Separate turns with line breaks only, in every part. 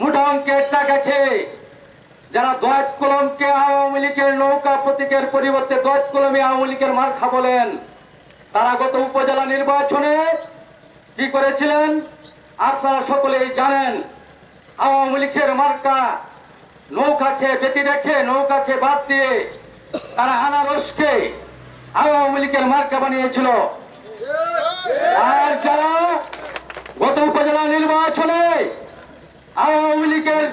মোটা অঙ্কের খেয়ে যারা দয়াত কলমকে আওয়ামী লীগের নৌকা প্রতীকের পরিবর্তে দয়াত কলমে আওয়ামী লীগের মার্খা বলেন, তারা গত উপজেলা নির্বাচনে কি করেছিলেন? আপনারা সকলেই জানেন, আওয়ামী লীগের মার্কা নৌকা নৌকাকে বেতি রেখে নৌকাকে বাদ দিয়ে তারা আনারসকে আওয়ামী লীগের মার্কা বানিয়েছিল। আর যারা গত উপজেলা নির্বাচনে আওয়ামী লীগের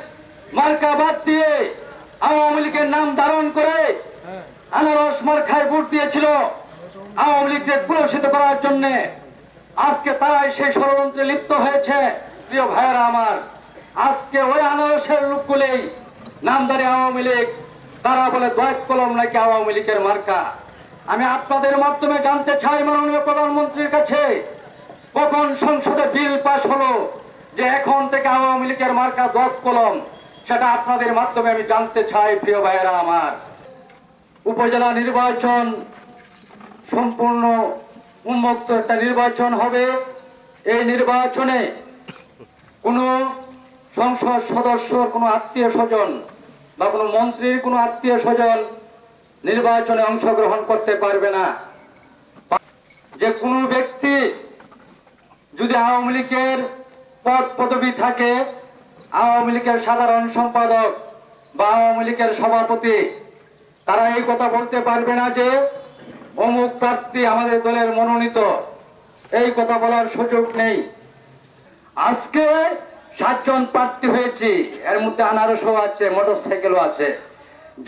মার্কা বাদ দিয়ে আওয়ামী লীগের নাম ধারণ করে আনারস মার্কায় ভোট দিয়েছিল আওয়ামী লীগকে কুলসিত করার জন্য। আজকে তারাই সেই ষড়যন্ত্রে লিপ্ত হয়েছে, প্রিয় ভাইয়েরা আমার। আজকে ওই আনারসের লোকগুলোই নামদারি আওয়ামী লীগ, তারা বলে দয়েক কলম নাকি আওয়ামী লীগের মার্কা। আমি আপনাদের মাধ্যমে জানতে চাই, মাননীয় প্রধানমন্ত্রীর কাছে, কখন সংসদে বিল পাশ হলো? যে এখন থেকে আওয়ামী লীগের মার্কা দত কলম, সেটা আপনাদের মাধ্যমে আমি জানতে চাই, প্রিয় ভাইয়েরা আমার। উপজেলা নির্বাচন সম্পূর্ণ উন্মুক্ত একটা নির্বাচন হবে। এই নির্বাচনে কোনো সংসদ সদস্যর কোনো আত্মীয় স্বজন বা কোনো মন্ত্রীর কোনো আত্মীয় স্বজন নির্বাচনে অংশগ্রহণ করতে পারবে না। যে কোনো ব্যক্তি যদি আওয়ামী লীগের পদ পদবি থাকে আওয়ামী লীগের সাধারণ সম্পাদক বা আওয়ামী লীগের সভাপতি। তারা এই কথা বলতে পারবে না যে অমুক প্রার্থী আমাদের দলের মনোনীত। এই কথা বলার সুযোগ নেই। আজকে সাতজন প্রার্থী হয়েছি। এর মধ্যে আনারসও আছে মোটর সাইকেলও আছে।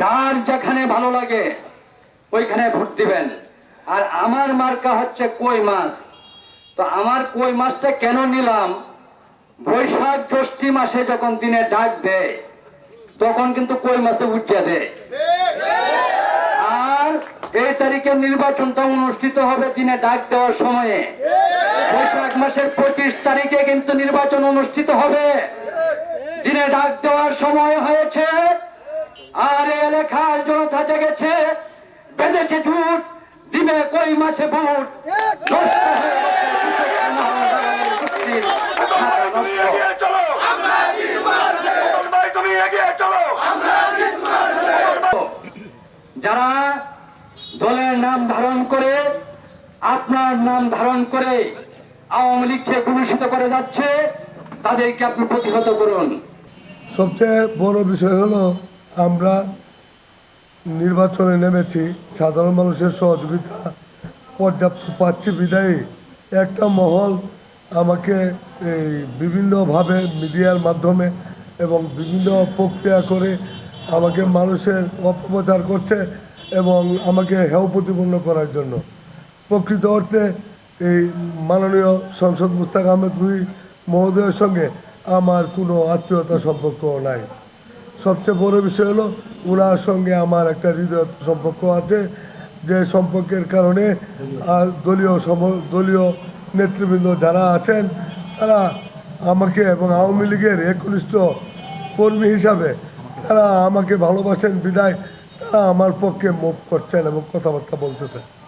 যার যেখানে ভালো লাগে ওইখানে ভোট দিবেন। আর আমার মার্কা হচ্ছে কই মাছ? তো আমার কই মাছটা কেন নিলাম? বৈশাখ জ্যৈষ্ঠী মাসে যখন দিনে ডাক দেয়, তখন কিন্তু কই মাছে উঠিয়ে দেয়? আর এই তারিখের নির্বাচনটা অনুষ্ঠিত হবে দিনে ডাক দেওয়ার সময়ে। বৈশাখ মাসের পঁচিশ তারিখে কিন্তু নির্বাচন অনুষ্ঠিত হবে। দিনে ডাক দেওয়ার সময় হয়েছে, আর এই এলাকার জনতা জেগেছে, বেঁধেছে ঝুট দিবে কই মাসে ভোট? যারা দলের নাম ধারণ করে আপনার নাম ধারণ করে আওয়ামী লীগকে কলুষিত করে যাচ্ছে তাদেরকে আপনি প্রতিহত করুন।
সবচেয়ে বড় বিষয় হলো আমরা নির্বাচনে নেমেছি সাধারণ মানুষের সহযোগিতা পর্যাপ্ত পাচ্ছি বিদায়ী। একটা মহল আমাকে এই বিভিন্নভাবে মিডিয়ার মাধ্যমে এবং বিভিন্ন প্রক্রিয়া করে আমাকে মানুষের অপপ্রচার করছে এবং আমাকে হেয় প্রতিপন্ন করার জন্য। প্রকৃত অর্থে এই মাননীয় সংসদ মুস্তাক আহমেদ রুই মহোদয়ের সঙ্গে আমার কোনো আত্মীয়তা সম্পর্ক নাই। সবচেয়ে বড় বিষয় হলো ওনার সঙ্গে আমার একটা হৃদয় সম্পর্ক আছে। যে সম্পর্কের কারণে দলীয় দলীয় নেতৃবৃন্দ যারা আছেন, তারা আমাকে এবং আওয়ামী লীগের একনিষ্ঠ কর্মী হিসাবে তারা আমাকে ভালোবাসেন, বিদায়। তারা আমার পক্ষে মুখ করছেন এবং কথাবার্তা বলতেছেন।